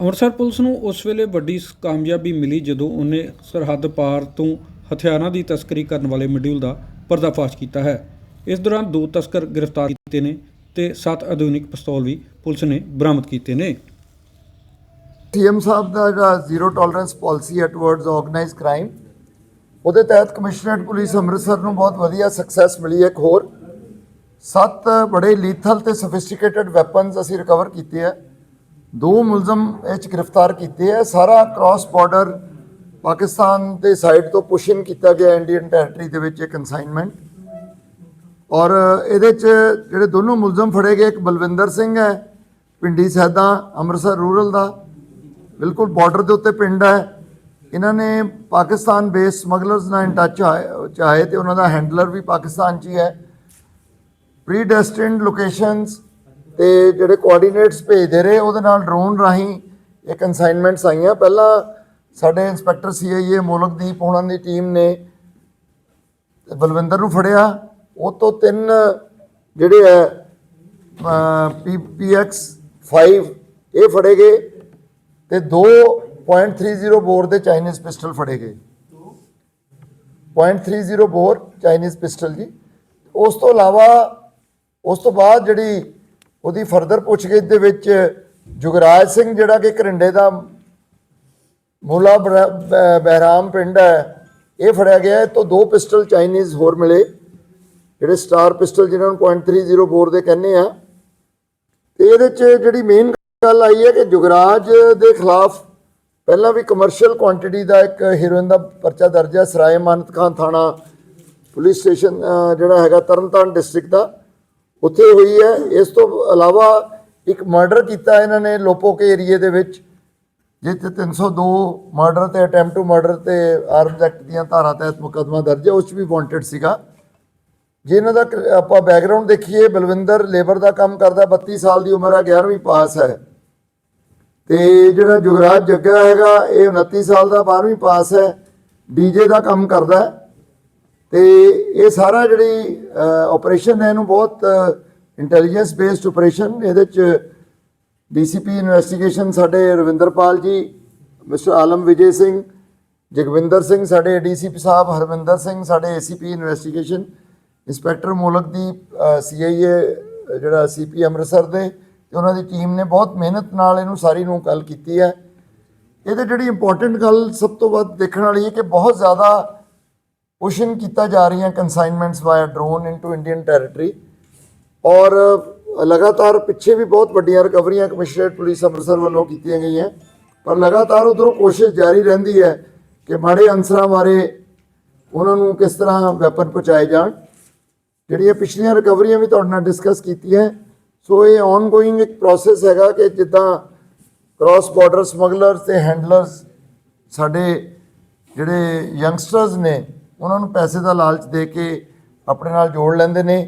Amritsar police ਨੂੰ ਉਸ ਵੇਲੇ ਵੱਡੀ ਕਾਮਯਾਬੀ ਮਿਲੀ ਜਦੋਂ ਉਹਨੇ ਸਰਹੱਦ ਪਾਰ ਤੋਂ ਹਥਿਆਰਾਂ ਦੀ ਤਸਕਰੀ ਕਰਨ ਵਾਲੇ ਮੋਡਿਊਲ ਦਾ ਪਰਦਾਫਾਸ਼ ਕੀਤਾ ਹੈ। ਇਸ ਦੌਰਾਨ ਦੋ ਤਸਕਰ ਗ੍ਰਿਫਤਾਰ ਕੀਤੇ ਨੇ ਤੇ ਸੱਤ ਆਧੁਨਿਕ ਪਿਸਤੌਲ ਵੀ ਪੁਲਿਸ ਨੇ ਬਰਾਮਦ ਕੀਤੇ ਨੇ। ਸੀਐਮ ਸਾਹਿਬ ਦਾ ਜਿਹੜਾ ਜ਼ੀਰੋ ਟੋਲਰੈਂਸ ਪਾਲਿਸੀ ਹੈ ਟੁਵਰਡਸ ਆਰਗੇਨਾਈਜ਼ਡ ਕ੍ਰਾਈਮ, ਉਹਦੇ ਤਹਿਤ ਕਮਿਸ਼ਨਰੇਟ ਪੁਲਿਸ ਅੰਮ੍ਰਿਤਸਰ ਨੂੰ ਬਹੁਤ ਵਧੀਆ ਸਕਸੈਸ ਮਿਲੀ ਹੈ ਇੱਕ ਹੋਰ। ਸੱਤ ਬੜੇ ਲੀਥਲ ਤੇ ਸੋਫਿਸਟੀਕੇਟਡ ਵੈਪਨਸ ਅਸੀਂ ਰਿਕਵਰ ਕੀਤੇ ਆ। ਦੋ ਮੁਲਜ਼ਮ ਇਹ 'ਚ ਗ੍ਰਿਫਤਾਰ ਕੀਤੇ ਆ। ਸਾਰਾ ਕ੍ਰਾਸ ਬਾਰਡਰ ਪਾਕਿਸਤਾਨ ਦੇ ਸਾਈਡ ਤੋਂ ਪੁਸ਼ਿੰਗ ਕੀਤਾ ਗਿਆ ਇੰਡੀਅਨ ਟੈਰੀਟਰੀ ਦੇ ਵਿੱਚ ਇਹ ਕਨਸਾਈਨਮੈਂਟ ਔਰ ਇਹਦੇ 'ਚ ਜਿਹੜੇ ਦੋਨੋਂ ਮੁਲਜ਼ਮ ਫੜੇ ਗਏ, ਇੱਕ ਬਲਵਿੰਦਰ ਸਿੰਘ ਹੈ, ਪਿੰਡੀ ਸੈਦਾ, ਅੰਮ੍ਰਿਤਸਰ ਰੂਰਲ ਦਾ। ਬਿਲਕੁਲ ਬਾਰਡਰ ਦੇ ਉੱਤੇ ਪਿੰਡ ਹੈ। ਇਹਨਾਂ ਨੇ ਪਾਕਿਸਤਾਨ ਬੇਸ ਸਮਗਲਰਸ ਨਾਲ ਇਨ ਟੱਚ ਆਏ ਤੇ ਉਹਨਾਂ ਦਾ ਹੈਂਡਲਰ ਵੀ ਪਾਕਿਸਤਾਨ 'ਚ ਹੀ ਹੈ। ਪ੍ਰੀਡੈਸਟਿਨਡ ਲੋਕੇਸ਼ਨਸ ਤੇ ਜਿਹੜੇ ਕੋਆਰਡੀਨੇਟਸ ਭੇਜਦੇ ਰਹੇ, ਉਹਦੇ ਨਾਲ ਡਰੋਨ ਰਾਹੀਂ ਇਹ ਕਨਸਾਈਨਮੈਂਟਸ ਆਈਆਂ। ਪਹਿਲਾਂ ਸਾਡੇ ਇੰਸਪੈਕਟਰ ਸੀਆਈਏ ਮੋਲਕਦੀਪ ਹੋਣਾ ਦੀ ਟੀਮ ਨੇ ਬਲਵਿੰਦਰ ਨੂੰ ਫੜਿਆ। ਉਹ ਤੋਂ ਤਿੰਨ ਜਿਹੜੇ ਹੈ ਪੀ ਪੀਐਕਸ 5 ਇਹ ਫੜੇ ਗਏ ਤੇ 2.30 ਬੋਰ ਦੇ ਚਾਈਨੀਜ਼ ਪਿਸਟਲ ਫੜੇ ਗਏ। 0.30 ਬੋਰ ਚਾਈਨੀਜ਼ ਪਿਸਟਲ ਜੀ। ਉਸ ਤੋਂ ਇਲਾਵਾ, ਉਸ ਤੋਂ ਬਾਅਦ ਜਿਹੜੀ ਉਹਦੀ ਫਰਦਰ ਪੁੱਛਗਿੱਛ ਦੇ ਵਿੱਚ ਜੁਗਰਾਜ ਸਿੰਘ ਜਿਹੜਾ ਕਿ ਕਰਿੰਡੇ ਦਾ ਮੋਲਾ ਬਰ- ਬਹਿਰਾਮ ਪਿੰਡ ਹੈ, ਇਹ ਫੜਿਆ ਗਿਆ, ਇਹ ਤੋਂ ਦੋ ਪਿਸਟਲ ਚਾਈਨੀਜ਼ ਹੋਰ ਮਿਲੇ, ਜਿਹੜੇ ਸਟਾਰ ਪਿਸਟਲ ਜਿਹਨਾਂ ਨੂੰ 0.30 ਬੋਰ ਦੇ ਕਹਿੰਦੇ ਆ। ਤੇ ਇਹਦੇ ਚ ਜਿਹੜੀ ਮੇਨ ਗੱਲ ਆਈ ਹੈ ਕਿ ਜੁਗਰਾਜ ਦੇ ਖਿਲਾਫ ਪਹਿਲਾਂ ਵੀ ਕਮਰਸ਼ੀਅਲ ਕੁਆਂਟੀਟੀ ਦਾ ਇੱਕ ਹੀਰੋਇਨ ਦਾ ਪਰਚਾ ਦਰਜ ਹੈ, ਸਰਾਏ ਮਾਨਤ ਖਾਨ ਥਾਣਾ, ਪੁਲਿਸ ਸਟੇਸ਼ਨ ਜਿਹੜਾ ਹੈਗਾ ਤਰਨਤਾਰਨ ਡਿਸਟ੍ਰਿਕਟ ਦਾ। ਉੱਥੇ ਹੋਈ ਹੈ। ਇਸ ਤੋਂ ਇਲਾਵਾ ਇੱਕ ਮਰਡਰ ਕੀਤਾ ਇਹਨਾਂ ਨੇ ਲੋਪੋਕੇ ਏਰੀਏ ਦੇ ਵਿੱਚ, ਜਿੱਥੇ 302 ਮਰਡਰ ਤੇ ਅਟੈਂਪਟ ਟੂ ਮਰਡਰ ਤੇ ਆਰਮਸ ਐਕਟ ਦੀਆਂ ਧਾਰਾ ਤਹਿਤ ਮੁਕੱਦਮਾ ਦਰਜ ਹੈ। ਉਸ 'ਚ ਵੀ ਵਾਂਟਡ ਸੀਗਾ। ਜੇ ਇਹਨਾਂ ਦਾ ਕ- ਆਪਾਂ ਬੈਕਗ੍ਰਾਉਂਡ ਦੇਖੀਏ, ਬਲਵਿੰਦਰ ਲੇਬਰ ਦਾ ਕੰਮ ਕਰਦਾ 32 ਸਾਲ ਦੀ ਉਮਰ ਹੈ 11ਵੀਂ ਪਾਸ ਹੈ। ਤੇ ਜਿਹੜਾ ਜੁਗਰਾਜ ਜੱਗਾ ਹੈਗਾ, ਇਹ 29 ਸਾਲ ਦਾ 12ਵੀਂ ਪਾਸ ਹੈ। ਡੀਜੇ ਦਾ ਕੰਮ ਕਰਦਾ। ਹੈ ਤੇ ਇਹ ਸਾਰਾ ਜਿਹੜੀ ਆਪਰੇਸ਼ਨ ਹੈ ਇਹਨੂੰ ਬਹੁਤ ਇੰਟੈਲੀਜੈਂਸ ਬੇਸਡ ਆਪਰੇਸ਼ਨ ਇਹਦੇ ਚ ਡੀਸੀਪੀ ਇਨਵੈਸਟੀਗੇਸ਼ਨ ਸਾਡੇ ਰਵਿੰਦਰਪਾਲ ਜੀ, ਮਿਸਟਰ ਆਲਮ ਵਿਜੇ ਸਿੰਘ, ਜਗਵਿੰਦਰ ਸਿੰਘ ਸਾਡੇ ਡੀਸੀਪੀ ਸਾਹਿਬ, ਹਰਵਿੰਦਰ ਸਿੰਘ ਸਾਡੇ ACP investigation inspector Molakdeep CIA ਜਿਹੜਾ ਸੀਪੀ ਅੰਮ੍ਰਿਤਸਰ ਦੇ, ਤੇ ਉਹਨਾਂ ਦੀ ਟੀਮ ਨੇ ਬਹੁਤ ਮਿਹਨਤ ਨਾਲ ਇਹਨੂੰ ਸਾਰੀ ਨੂੰ ਕੱਲ ਕੀਤੀ ਹੈ। ਇਹਦੇ ਜਿਹੜੀ ਇੰਪੋਰਟੈਂਟ ਗੱਲ ਸਭ ਤੋਂ ਵੱਧ ਦੇਖਣ ਵਾਲੀ ਹੈ ਕਿ ਬਹੁਤ ਜ਼ਿਆਦਾ ਪੁਸ਼ਿੰਗ ਕੀਤਾ ਜਾ ਰਹੀਆਂ consignments via drone into Indian territory ਔਰ ਲਗਾਤਾਰ ਪਿੱਛੇ ਵੀ ਬਹੁਤ ਵੱਡੀਆਂ ਰਿਕਵਰੀਆਂ ਕਮਿਸ਼ਨਰੇਟ ਪੁਲਿਸ ਅੰਮ੍ਰਿਤਸਰ ਵੱਲੋਂ ਕੀਤੀਆਂ ਗਈਆਂ। ਪਰ ਲਗਾਤਾਰ ਉਧਰੋਂ ਕੋਸ਼ਿਸ਼ ਜਾਰੀ ਰਹਿੰਦੀ ਹੈ ਕਿ ਮਾੜੇ ਅਨਸਰਾਂ ਬਾਰੇ ਉਹਨਾਂ ਨੂੰ ਕਿਸ ਤਰ੍ਹਾਂ ਵੈਪਨ ਪਹੁੰਚਾਏ ਜਾਣ। ਜਿਹੜੀਆਂ ਪਿਛਲੀਆਂ ਰਿਕਵਰੀਆਂ ਵੀ ਤੁਹਾਡੇ ਨਾਲ ਡਿਸਕਸ ਕੀਤੀਆਂ ਸੋ ਇਹ ਆਨਗੋਇੰਗ ਇੱਕ ਪ੍ਰੋਸੈਸ ਹੈਗਾ ਕਿ ਜਿੱਦਾਂ ਕ੍ਰਾਸ ਬਾਰਡਰ ਸਮਗਲਰਸ ਤੇ ਹੈਂਡਲਰਸ ਸਾਡੇ ਜਿਹੜੇ ਯੰਗਸਟਰਸ ਨੇ ਉਹਨਾਂ ਨੂੰ ਪੈਸੇ ਦਾ ਲਾਲਚ ਦੇ ਕੇ ਆਪਣੇ ਨਾਲ ਜੋੜ ਲੈਂਦੇ ਨੇ।